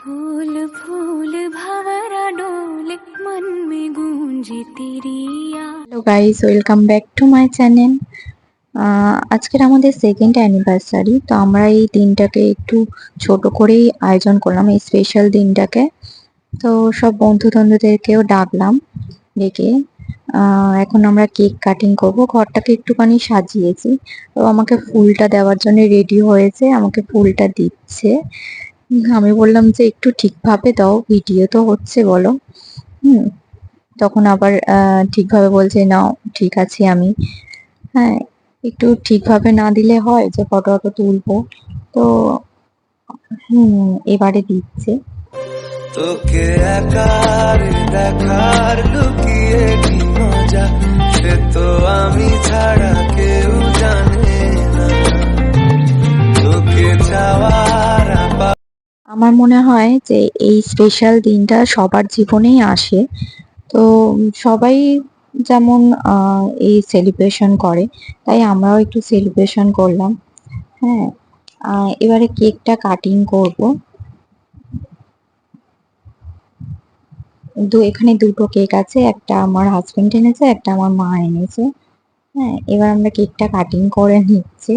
फूल फूल भंवरा डोले मन में गूंजे तेरी याद hello guys welcome back to my channel আজকের আমাদের সেকেন্ড অ্যানিভার্সারি তো আমরা এই দিনটাকে একটু ছোট করেই আয়োজন করলাম এই স্পেশাল দিনটাকে তো সব বন্ধু বান্ধবদেরকেও ডাকলাম ডেকে আহ, এখন আমরা কেক কাটিং করব ঘরটাকে একটুখানি সাজিয়েছি তো আমাকে ফুলটা দেওয়ার জন্য রেডি হয়েছে আমাকে ফুলটা দিচ্ছে উম, আমি বললাম যে একটু ঠিকভাবে দাও, ভিডিও তো হচ্ছে বলো। হুম, তখন আবার ঠিকভাবে বলছে, নাও, ঠিক আছে আমি। হ্যাঁ একটু ঠিকভাবে না দিলে হয় যে ফটো ফটো তুলবো। তো, হুম, এবারে দিচ্ছে। তোকে একার দেখার লুকিয়ে কি মজা? সে তো আমি আমার মনে হয় যে এই স্পেশাল দিনটা সবার জীবনেই আসে। তো সবাই যেমন এই সেলিব্রেশন করে, তাই আমরাও একটু সেলিব্রেশন করলাম। হ্যাঁ এবারে কেকটা কাটিং করব। দু, এখানে দুটো কেক আছে, একটা আমার হাজবেন্ড এনেছে, একটা আমার মা এনেছে। হ্যাঁ এবার আমরা কেকটা কাটিং করে নিচ্ছি।